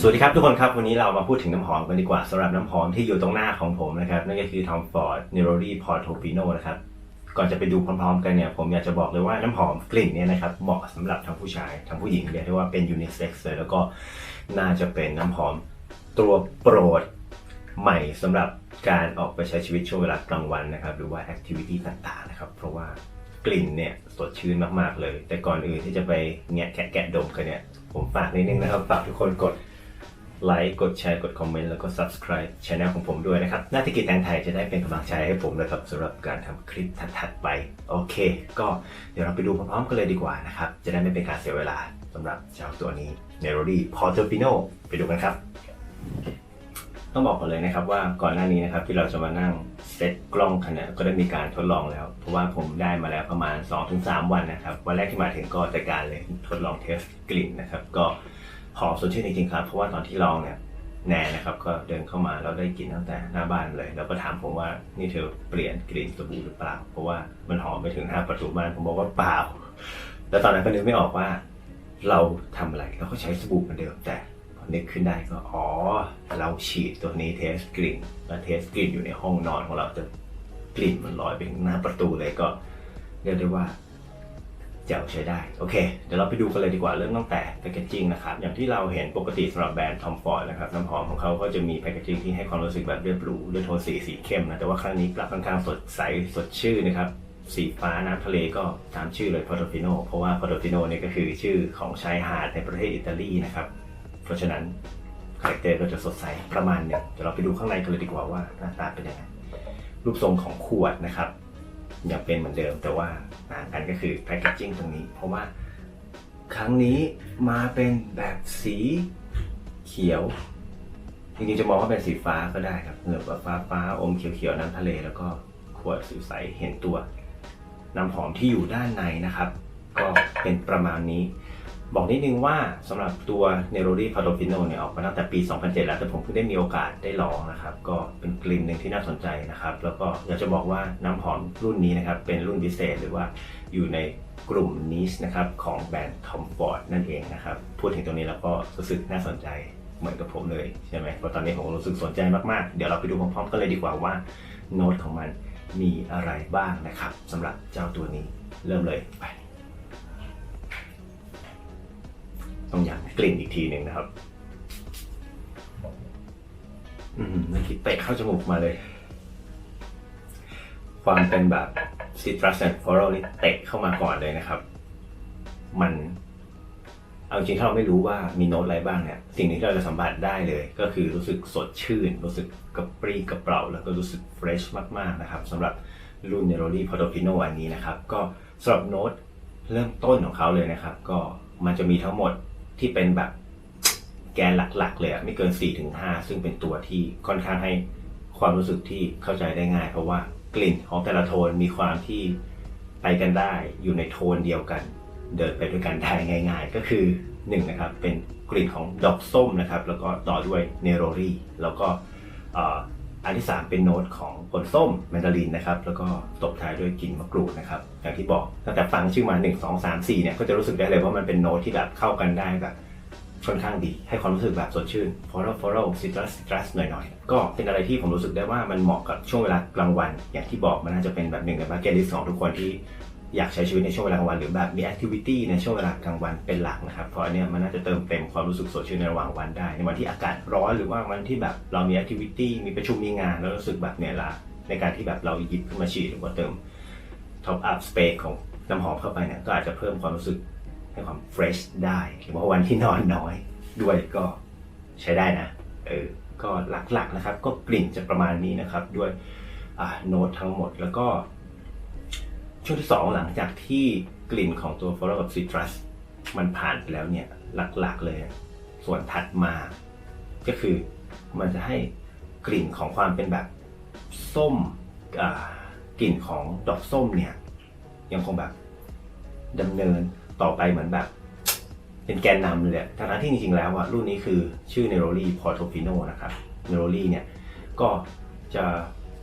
สวัสดีครับทุกคนครับ วันนี้เรามาพูดถึงน้ำหอมกันดีกว่าสำหรับน้ำหอมที่อยู่ตรงหน้าของผมนะครับ นั่นก็คือ Tom Ford n e r o l i Portofino นะครับ ก่อนจะไปดูพร้อมๆกันเนี่ย ผมอยากจะบอกเลยว่าน้ำหอมกลิ่นเนี่ยนะครับ เหมาะสำหรับทั้งผู้ชาย ทั้งผู้หญิงเรียกได้ว่าเป็นยูนิเซ็กซ์เลยแล้วก็น่าจะเป็นน้ำหอมตัวโปรดใหม่สำหรับการออกไปใช้ชีวิตช่วงเวลากลางวันนะครับ หรือว่าแอคทิวิตี้ต่างๆนะครับ เพราะว่ากลิ่นเนี่ยสดชื่นมากๆเลย แต่ก่อนอื่นที่จะไปแงะแกะแกะดมกันเนี่ย ผมฝากนิดนึงนะครับฝากทุกคนกด ไลค์กดแชร์กดคอมเมนต์แล้วก็ subscribe channel ของผมด้วยนะครับหน้าที่กิจแตงไทยจะได้เป็นกำลังใจให้ผมนะครับสำหรับการทำคลิปถัดๆไป โอเค ก็เดี๋ยวเราไปดูพร้อมๆกันเลยดีกว่านะครับ จะได้ไม่เป็นการเสียเวลาสำหรับเจ้าตัวนี้ n e r o l i Portofino ไปดูกันครับ ต้องบอกก่อนเลยนะครับว่าก่อนหน้านี้นะครับที่เราจะมานั่งเซตกล้องกันเนี่ยก็ได้มีการทดลองแล้ว เพราะว่าผมได้มาแล้วประมาณ 2-3 วันนะครับ วันแรกที่มาถึงก็จัดการเลยทดลองเทสกลิ่นนะครับก็ หอมสดชื่นจริงๆครับ เพราะว่าตอนที่ลองเนี่ยแนนนะครับ ก็เดินเข้ามาแล้วได้กลิ่นตั้งแต่หน้าบ้านเลย แล้วก็ถามผมว่านี่เธอเปลี่ยนกลิ่นสบู่หรือเปล่า เพราะว่ามันหอมไปถึงหน้าประตูบ้านผมบอกว่าเปล่า แล้วตอนนั้นก็นึกไม่ออกว่า เราทำอะไรเราก็ใช้สบู่เหมือนเดิมแต่พอนึกขึ้นได้ก็อ๋อเราฉีดตัวนี้เทสกลิ่นแล้วเทสกลิ่นอยู่ในห้องนอนของเราแต่กลิ่นมันลอยไปถึงหน้าประตูเลยก็เรียกได้ว่า แจ๋วใช้ได้ โอเค เดี๋ยวเราไปดูกันเลยดีกว่าเริ่มตั้งแต่แพคเกจิ้งนะครับ อย่างที่เราเห็นปกติสำหรับแบรนด์ทอมฟอร์ดนะครับน้ำหอมของเขาก็จะมีแพคเกจิ้งที่ให้ความรู้สึกแบบเรียบหรูด้วยโทนสีสีเข้มนะ แต่ว่าครั้งนี้กลับค่อนข้างสดใสสดชื่นนะครับสีฟ้าน้ำทะเลก็ตามชื่อเลยพอ r ต o ฟิโนเพราะว่าพอ r ต o ฟิโนเนี่ยก็คือชื่อของชายหาดในประเทศอิตาลีนะครับเพราะฉะนั้นคาแรคเตอร์ก็จะสดใสประมาณหนึงเดี๋ยวเราไปดูข้างในกันเลยดีกว่าว่าหน้าตาเป็นยังไงรูปทรงของขวดนะครับ ยังเป็นเหมือนเดิมแต่ว่าต่างกันก็คือแพคเกจจิ้งตรงนี้ เพราะว่าครั้งนี้มาเป็นแบบสีเขียวจริงๆจะมองว่าเป็นสีฟ้าก็ได้ครับเหลือบว่าฟ้าฟ้าอมเขียวๆน้ำทะเล แล้วก็ขวดสีใสเห็นตัว น้ำหอมที่อยู่ด้านในนะครับ ก็เป็นประมาณนี้ บอกนิดนึงว่าสำหรับตัว n e r o l i p a d o f i n o เนี่ยออกมาตั้งแต่ปี 2007 แล้วแต่ผมเพิ่งได้มีโอกาสได้ลองนะครับ ก็เป็นกลิ่นหนึ่งที่น่าสนใจนะครับ แล้วก็อยากจะบอกว่าน้ำหอมรุ่นนี้นะครับ เป็นรุ่นพิเศษหรือว่าอยู่ในกลุ่มนิชนะครับของแบรนด์ Tom Ford นั่นเองนะครับ พูดถึงตรงนี้แล้วก็รู้สึกน่าสนใจเหมือนกับผมเลยใช่ไหมเพราะตอนนี้ผมรู้สึกสนใจมาก ๆ เดี๋ยวเราไปดูพร้อมๆกันเลยดีกว่าว่าโน้ตของมันมีอะไรบ้างนะครับสำหรับเจ้าตัวนี้เริ่มเลยไป กลิ่นอีกทีหนึ่งนะครับอืมมันคิดเตะเข้าจมูกมาเลย ความเป็นแบบซิตรัสแอนด์ฟลอรัลนี่เตะเข้ามาก่อนเลยนะครับ มัน เอาจริงถ้าเราไม่รู้ว่ามีโน้ตอะไรบ้างเนี่ย สิ่งที่เราจะสัมผัสได้เลย ก็คือรู้สึกสดชื่น รู้สึกกระปรี้กระเปร่า แล้วก็รู้สึกเฟรชมากๆนะครับสำหรับรุ่นเนโรลี่พอโ p พิโนอันนี้นะครับ ก็สำหรับโน้ตเริ่มต้นของเขาเลยนะครับ ก็มันจะมีทั้งหมด ที่เป็นแบบแกนหลักๆ เลยไม่เกิน4-5ซึ่งเป็นตัวที่ค่อนข้างให้ความรู้สึกที่เข้าใจได้ง่าย เพราะว่ากลิ่นของแต่ละโทนมีความที่ไปกันได้อยู่ในโทนเดียวกัน เดินไปด้วยกันได้ง่าย ๆ ก็คือหนึ่งนะครับเป็นกลิ่นของดอกส้มนะครับ แล้วก็ต่อด้วยเนโรรี่แล้วก็ อันที่ 3 เป็นโน้ตของผลส้มแมนดารินนะครับแล้วก็ตบท้ายด้วยกลิ่นมะกรูดนะครับอย่างที่บอกตั้งแต่ฟังชื่อมา 1 2 3 4เนี่ยก็จะรู้สึกได้เลยว่ามันเป็นโน้ตที่แบบเข้ากันได้แบบค่อนข้างดี ให้ความรู้สึกแบบสดชื่น floral floral citrus citrus หน่อยๆ ก็เป็นอะไรที่ผมรู้สึกได้ว่ามันเหมาะกับช่วงเวลากลางวัน อย่างที่บอกมันน่าจะเป็นแบบหนึ่งในบัคเก็ตลิสต์ของทุกคนที่ อยากใช้ชีวิตในช่วงเวลากลางวัน หรือแบบมีแอคทิวิตี้ในช่วงเวลากลางวันเป็นหลักนะครับเพราะอันเนี้ยมันน่าจะเติมเต็มความรู้สึกสดชื่นในระหว่างวันได้ ในวันที่อากาศร้อนหรือว่าวันที่แบบเรามีแอคทิวิตี้มีประชุมมีงานแล้วรู้สึกแบบเหนื่อยล้าในการที่แบบเราหยิบขึ้นมาฉีดหรือว่าเติมท็อปอัพสเปซของน้ำหอมเข้าไปเนี่ยก็อาจจะเพิ่มความรู้สึกให้ความเฟรชได้ หรือว่าวันที่นอนน้อยด้วยก็ใช้ได้นะเออก็หลักๆนะครับ ก็กลิ่นจะประมาณนี้นะครับ ด้วยโน้ตทั้งหมดแล้วก็ ช่วงที่2หลังจากที่กลิ่นของตัว f l o r a กับ Citrus มันผ่านไปแล้วเนี่ยหลักๆเลย ส่วนถัดมา ก็คือมันจะให้กลิ่นของความเป็นแบบส้มกลิ่นของดอกส้มเนี่ย ยังคงแบบดำเนินต่อไปเหมือนแบบ เป็นแกนนำเลยอะทั้งที่จริงๆแล้วอะรุ่นนี้คือชื่อ n e r o l i Portofino นะครับ n e r o l i เนี่ยก็จะ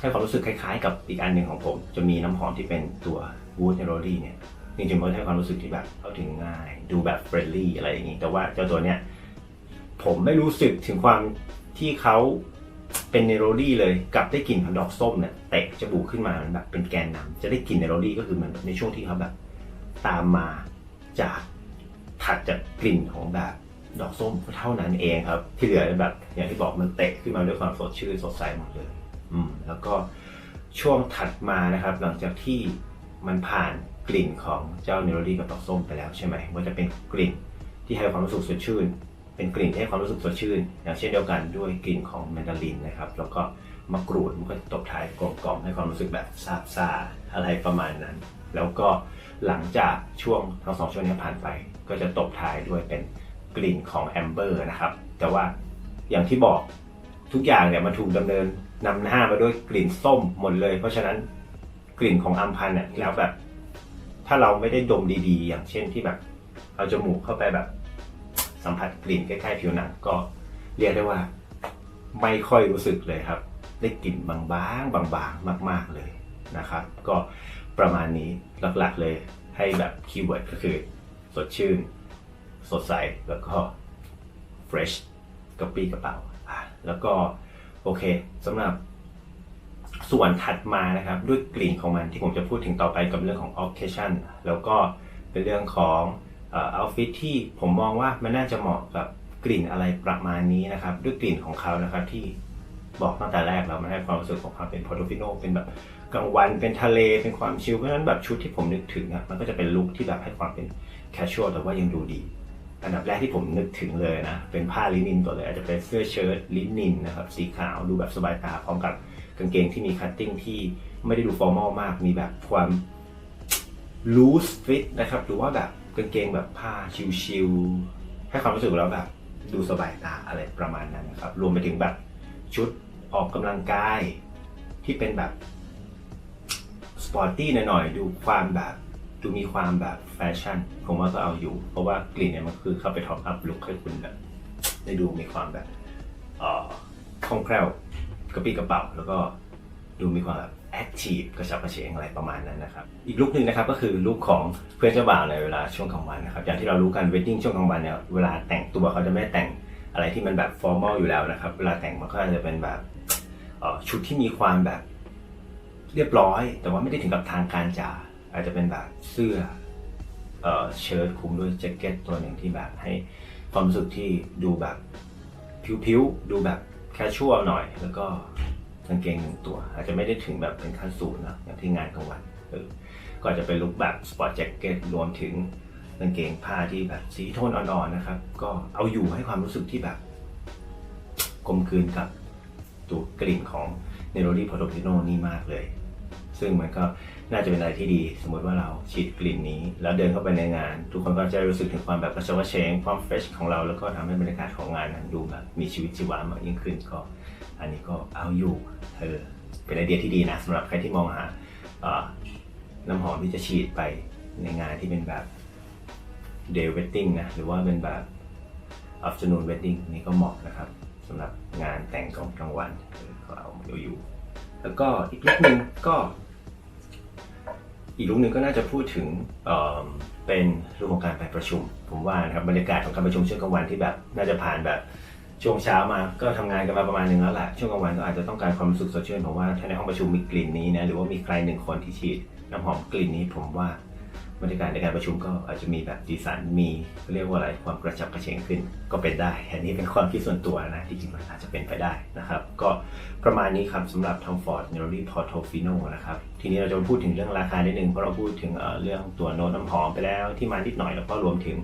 ให้ความรู้สึกคล้ายๆ กับอีกอันหนึ่งของผม จะมีน้ำหอมที่เป็นตัว Wood n e r o l i เนี่ยจริงๆมันให้ความรู้สึกที่แบบเข้าถึงง่าย ดูแบบเฟรนลี่อะไรอย่างนี้ แต่ว่าเจ้าตัวเนี้ยผมไม่รู้สึกถึงความที่เขาเป็นเนโรดี้เลยกับได้กลิ่นของดอกส้มเนี่ยเตะจมูกขึ้นมาแบบเป็นแกนนำจะได้กลิ่นเนโรดี้ก็คือมันในช่วงที่เขาแบบตามมาจากถัดจากกลิ่นของแบบดอกส้มเท่านั้นเองครับ ที่เหลือแบบอย่างที่บอกมันเตะขึ้นมาด้วยความสดชื่นสดใสหมดเลย อืมแล้วก็ช่วงถัดมานะครับ หลังจากที่มันผ่านกลิ่นของเจ้าเนโรดี้กับดอกส้มไปแล้วใช่ไหมว่าจะเป็นกลิ่นที่ให้ความรู้สึกสดชื่น เป็นกลิ่นที่ให้ความรู้สึกสดชื่น อย่างเช่นเดียวกันด้วยกลิ่นของแมนดารินนะครับ แล้วก็มะกรูดมันก็ตบท้ายกลมกล่อมให้ความรู้สึกแบบซาบซ่าอะไรประมาณนั้น แล้วก็หลังจากช่วงทั้งสองช่วงนี้ผ่านไป ก็จะตบท้ายด้วยเป็นกลิ่นของแอมเบอร์นะครับ แต่ว่าอย่างที่บอกทุกอย่างเนี่ยมันถูกดำเนิน นำหน้ามาด้วยกลิ่นส้มหมดเลย เพราะฉะนั้นกลิ่นของอัมพันธ์เนี่ยแล้วแบบ ถ้าเราไม่ได้ดมดีๆ อย่างเช่นที่แบบ เอาจมูกเข้าไปแบบ สัมผัสกลิ่นใกล้ๆผิวหนังก็เรียกได้ว่า ไม่ค่อยรู้สึกเลยครับ ได้กลิ่นบางๆบางๆมาก ๆเลยนะครับ ก็ประมาณนี้หลักๆเลยให้แบบคีย์เวิร์ดก็คือ สดชื่น สดใสแล้วก็ fresh กระปี้กระเป๋าแล้วก็ โอเคสำหรับส่วนถัดมานะครับด้วยกลิ่นของมันที่ผมจะพูดถึงต่อไปกับเรื่องของ occasion แล้วก็เป็นเรื่องของเอ่อ outfit ที่ผมมองว่ามันน่าจะเหมาะกับกลิ่นอะไรประมาณนี้นะครับ ด้วยกลิ่นของเขานะครับที่บอกตั้งแต่แรกแล้วมันให้ความรู้สึกของความเป็น Portofino เป็นแบบกลางวันเป็นทะเลเป็นความชิลเพราะฉะนั้นแบบชุดที่ผมนึกถึงอะมันก็จะเป็นลุคที่แบบให้ความเป็น casual แต่ว่ายังดูดี อันดับแรกที่ผมนึกถึงเลยนะ เป็นผ้าลินินก่อนเลย อาจจะเป็นเสื้อเชิ้ตลินินนะครับ สีขาวดูแบบสบายตาพร้อมกับกางเกงที่มีคัตติ้งที่ไม่ได้ดูฟอร์มอลมาก มีแบบความ loose fit นะครับ หรือว่าแบบกางเกงแบบผ้าชิลๆให้ความรู้สึกแล้วแบบดูสบายตาอะไรประมาณนั้นนะครับ รวมไปถึงแบบชุดออกกำลังกายที่เป็นแบบสปอร์ตี้หน่อยๆดูความแบบ ดูมีความแบบแฟชั่น ผมว่าก็เอาอยู่ เพราะว่ากลิ่นเนี่ยมันคือเข้าไปท็อปอัพลุคให้คุณแบบได้ดูมีความแบบเอ่อคล่องแคล่วกระปี้กระเป๋า แล้วก็ดูมีความแบบแอคทีฟกระฉับกระเฉงอะไรประมาณนั้นนะครับ อีกลุคหนึ่งนะครับก็คือลุคของเพื่อนเจ้าบ่าวในเวลาช่วงกลางวันนะครับ อย่างที่เรารู้กันเวดดิ้งช่วงกลางวันเนี่ยเวลาแต่งตัวเขาจะไม่แต่งอะไรที่มันแบบฟอร์มอลอยู่แล้วนะครับ เวลาแต่งมันก็จะเป็นแบบชุดที่มีความแบบเรียบร้อย แต่ว่าไม่ได้ถึงกับทางการจ๋า อาจจะเป็นแบบเสื้อเอ่อเชิ้ตคลุมด้วยแจ็คเก็ตตัวหนึ่งที่แบบให้ความรู้สึกที่ดูแบบผิวๆ ดูแบบแคชชวลหน่อย แล้วก็กางเกงหนึ่งตัว อาจจะไม่ได้ถึงแบบเป็นขั้นสูงนะอย่างที่งานกลางวันเออก็อาจจะเป็นลุคแบบสปอร์ตแจ็คเก็ตรวมถึงกางเกงผ้าที่แบบสีโทนอ่อนๆนะครับ ก็เอาอยู่ให้ความรู้สึกที่แบบกลมกลืนกับตัวกลิ่นของเนโรดีพอโตพิโนนี่มากเลย ซึ่งมันก็น่าจะเป็นอะไรที่ดี สมมติว่าเราฉีดกลิ่นนี้ แล้วเดินเข้าไปในงาน ทุกคนก็จะรู้สึกถึงความแบบกระฉับกระเฉงความเฟรชของเราแล้วก็ทำให้บรรยากาศของงานนั้นดูแบบมีชีวิตชีวามากยิ่งขึ้นก็ อันนี้ก็เอาอยู่เออเป็นไอเดียที่ดีนะสำหรับใครที่มองหาน้ำหอมที่จะฉีดไปในงานที่เป็นแบบ day wedding นะหรือว่าเป็นแบบ afternoon wedding นี่ก็เหมาะนะครับสำหรับงานแต่งของกลางวันก็เอาอยู่ แล้วก็อีกลุกนึงก็ อีกลุกหนึ่งก็น่าจะพูดถึงเเป็นรูปของการไปประชุม ผมว่านะครับบรรยากาศของการประชุมช่วงกลางวันที่แบบน่าจะผ่านแบบช่วงเช้ามาก็ทำงานกันมาประมาณหนึ่งแล้วแหละช่วงกลางวันก็อาจจะต้องการความรู้สึกสดชื่นผมว่าถ้าในห้องประชุมมีกลิ่นนี้นะหรือว่ามีใครหนึ่งคนที่ฉีดน้ำหอมกลิ่นนี้ผมว่า บรรยากาศในการประชุมก็อาจจะมีแบบดีสันมีเรียกว่าอะไรความกระฉับกระเฉงขึ้นก็เป็นได้อันนี้เป็นความคิดส่วนตัวนะที่จริงมันอาจจะเป็นไปได้นะครับ ก็ประมาณนี้ครับสำหรับ Tom Ford n e r o l y Portofino นะครับ ทีนี้เราจะมาพูดถึงเรื่องราคานิดนึงเพราะเราพูดถึงเอ่อเรื่องตัวโน้ตน้ำหอมไปแล้วที่มานิดหน่อยแล้วก็รวมถึง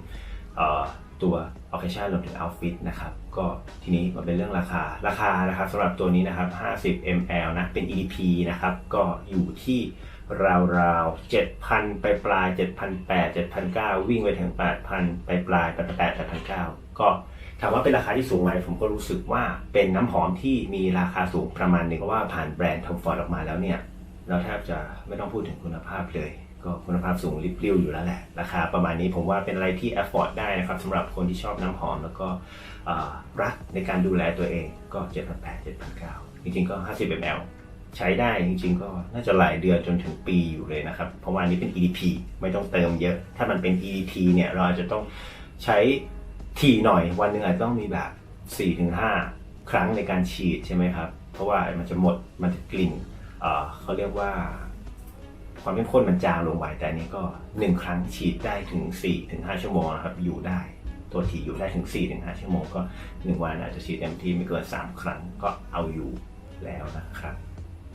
เอ่อตัว occasion รวมถึง outfit นะครับ ก็ทีนี้มาเป็นเรื่องราคาราคานะครับสำหรับตัวนี้นะครับ 50 ml นะเป็น EP นะครับ ก็อยู่ที่ ราวๆ7,000ไปปลาย7,800 7,900วิ่งไปถึง8,000ไปปลาย8,800 8,900ก็ถามว่าเป็นราคาที่สูงไหมผมก็รู้สึกว่าเป็นน้ำหอมที่มีราคาสูงประมาณนึงเพราะว่าผ่านแบรนด์ทอมฟอร์ดออกมาแล้วเนี่ย เราแทบจะไม่ต้องพูดถึงคุณภาพเลย ก็คุณภาพสูงริบเรียวอยู่แล้วแหละ ราคาประมาณนี้ผมว่าเป็นอะไรที่ afford ได้นะครับสำหรับคนที่ชอบน้ำหอมแล้วก็รักในการดูแลตัวเองก็7,800 7,900จริงๆก็ 50 ml ใช้ได้จริงๆ ก็น่าจะหลายเดือนจนถึงปีอยู่เลยนะครับ เพราะว่าอันนี้เป็น EDP ไม่ต้องเติมเยอะ ถ้ามันเป็น EDP เนี่ยเราอาจจะต้องใช้ทีหน่อยวันหนึ่งอาจจะต้องมีแบบ 4-5 ครั้งในการฉีดใช่ไหมครับ เพราะว่ามันจะหมดมันจะกลิ่นเขาเรียกว่าความเข้มข้นมันจางลงไปแต่นี้ก็ 1 ครั้งฉีดได้ถึง 4-5 ชั่วโมงนะครับอยู่ได้ตัวทีอยู่ได้ถึง 4-5 ชั่วโมงก็ 1 วันอาจจะฉีดเต็มที่ไม่เกิน 3 ครั้งก็เอาอยู่แล้วนะครับ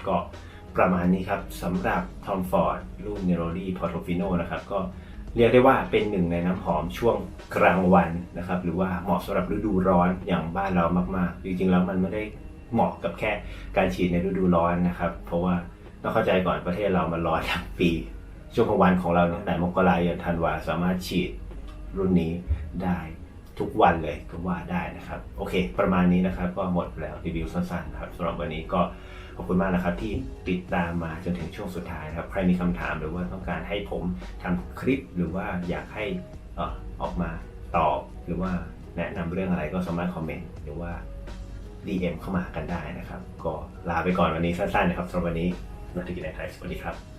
ก็ประมาณนี้ครับสำหรับ Tom Ford รุ่น Neroli Portofino นะครับก็เรียกได้ว่าเป็นหนึ่งในน้ำหอมช่วงกลางวันนะครับหรือว่าเหมาะสำหรับฤดูร้อนอย่างบ้านเรามากๆ จริงๆแล้วมันไม่ได้เหมาะกับแค่การฉีดในฤดูร้อนนะครับเพราะว่าต้องเข้าใจก่อนประเทศเรามันร้อนทั้งปี ช่วงกลางวันของเราตั้งแต่มกรายันธันวาสามารถฉีดรุ่นนี้ได้ทุกวันเลยก็ว่าได้นะครับ โอเค ประมาณนี้นะครับ ก็หมดแล้วรีวิวสั้นๆครับสำหรับวันนี้ก็ อบคุณมากนะครับที่ติดตามมาจนถึงช่วงสุดท้ายนะครับ ใครมีคำถามหรือว่าต้องการให้ผมทำคลิปหรือว่าอยากให้ออกมาตอบหรือว่าแนะนำเรื่องอะไรก็สามารถคอมเมนต์หรือว่า DM เข้ามากันได้นะครับ ก็ลาไปก่อนวันนี้สั้นๆนะครับสำหรับวันนี้นักธุรกิจในไทยสวัสดีครับ